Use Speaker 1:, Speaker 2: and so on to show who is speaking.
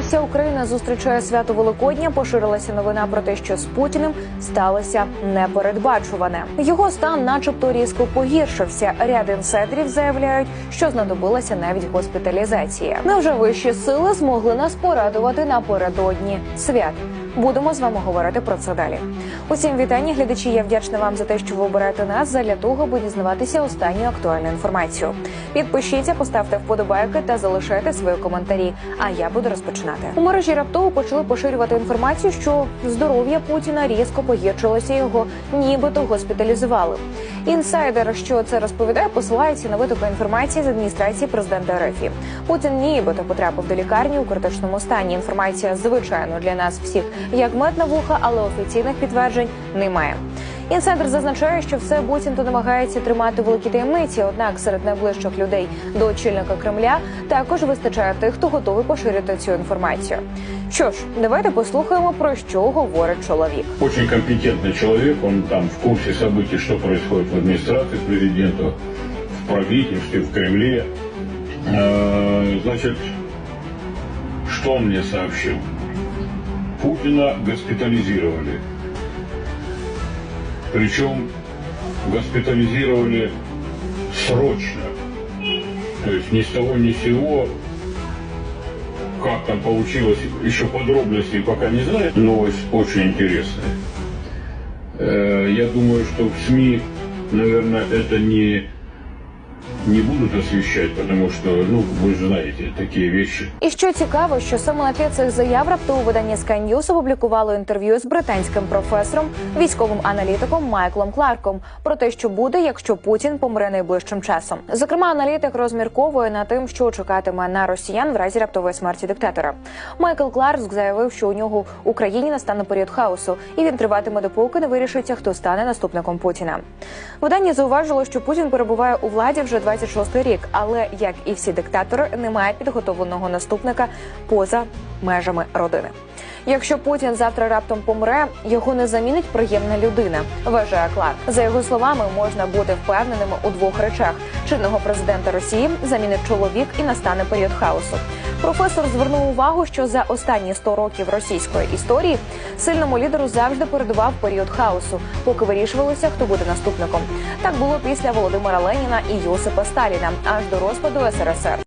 Speaker 1: Вся Україна зустрічає свято Великодня, поширилася новина про те, що з Путіним сталося непередбачуване. Його стан, начебто, різко погіршився. Ряд інсайдерів заявляють, що знадобилася навіть госпіталізація. Невже вищі сили змогли нас порадувати напередодні свят? Будемо з вами говорити про це далі. Усім вітання, глядачі. Я вдячна вам за те, що ви обираєте нас задля того, аби дізнаватися останню актуальну інформацію. Підпишіться, поставте вподобайки та залишайте свої коментарі. А я буду розпочинати. У мережі раптово почали поширювати інформацію, що здоров'я Путіна різко погіршилося. Його нібито госпіталізували. Інсайдер, що це розповідає, посилається на витоку інформації з адміністрації президента РФ. Путін нібито потрапив до лікарні у критичному стані. Інформація звичайно для нас всіх як мед на вуха, але офіційних підтверджень немає. Інсайдер зазначає, що все буцімто намагається тримати великі таємниці. Однак серед найближчих людей до очільника Кремля також вистачає тих, хто готовий поширити цю інформацію. Що ж, давайте послухаємо про що говорить чоловік.
Speaker 2: Очень компетентный человек, он там в курсе событий, что происходит в администрации президента, в правительстве, в Кремле. Э, Значит, что он мне сообщил? Путина госпитализировали. Причем госпитализировали срочно. То есть ни с того ни с сего как там получилось, еще подробностей пока не знаю. Новость очень интересная. Э, Я думаю, что в СМИ, наверное, это не, не будут освещать, потому что, ну, вы же знаете, такие вещи.
Speaker 1: І що цікаво, що саме на тлі цих заяв раптово видання Sky News опублікувало інтерв'ю з британським професором, військовим аналітиком Майклом Кларком про те, що буде, якщо Путін помре найближчим часом. Зокрема, аналітик розмірковує над тим, що чекатиме на росіян в разі раптової смерті диктатора. Майкл Кларк заявив, що у нього в Україні настане період хаосу, і він триватиме допоки не вирішиться, хто стане наступником Путіна. Видання зауважило, що Путін перебуває у владі вже 26-й рік, але як і всі диктатори, немає підготовленого наступника поза межами родини. Якщо Путін завтра раптом помре, його не замінить приємна людина, вважає Клар. За його словами, можна бути впевненими у двох речах: чинного президента Росії замінить чоловік і настане період хаосу. Професор звернув увагу, що за останні 100 років російської історії сильному лідеру завжди передував період хаосу, поки вирішувалося, хто буде наступником. Так було після Володимира Леніна і Йосипа Сталіна, аж до розпаду СРСР.